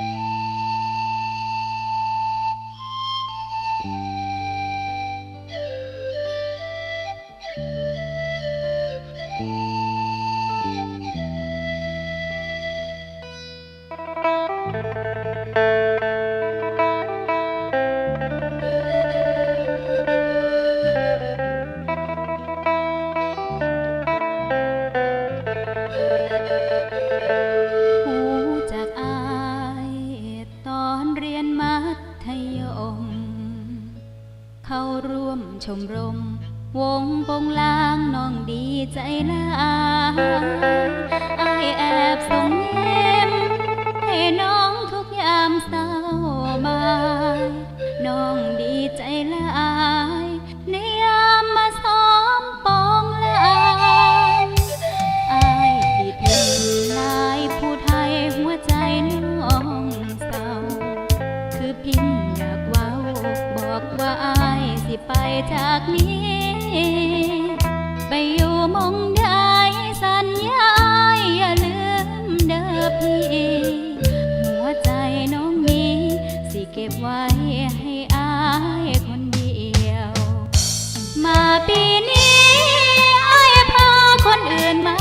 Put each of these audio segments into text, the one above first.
รู้ ชมรม วงปงลางน้องดีใจลายอแอบส่งยิ้มให้น้องทุกยามเศร้าบายน้องดีใจลายในยามมาซ้อมปองลางอายที่พิมลายผู้ไทยหัวใจน้องเศร้าคือพิม จากนี้ ไปอยู่มองใดสัญญาอย่าลืมเด้อพี่ หัวใจน้องมีสิเก็บไว้ให้อายคนเดียว มาปีนี้อายพาคนอื่นมา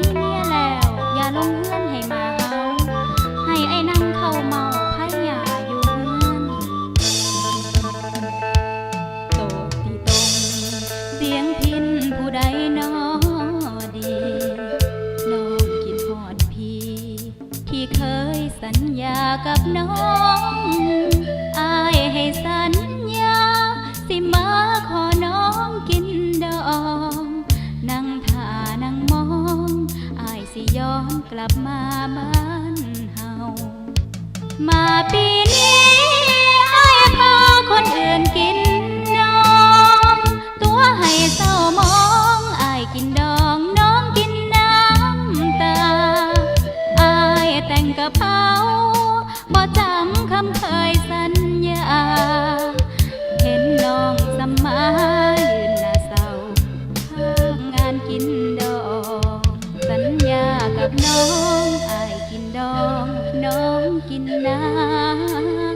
มีเมียแล้ว อย่าลงเฮือนให้มาเฮาให้ไอ้นั่งเข้าเมาพ่ยาอยู่เฮือนโตที่ตรงเสียงพินผู้ใดนอดีน้องคิดฮอดพี่ ที่เคยสัญญากับน้อง บมาบ้านเฮามาปีนี้ไอ้ายพาคนอื่นกินน้องตัวให้เศร้ามองไอายกินดองน้องกินน้ำตาไอายแต่งกระเพราบ่จำคำเคยสัญญา เห็นน้องสมายืนหน้าเศร้าข้างงานกินดองสัญญากับน้องอายน้อง กินน้ำ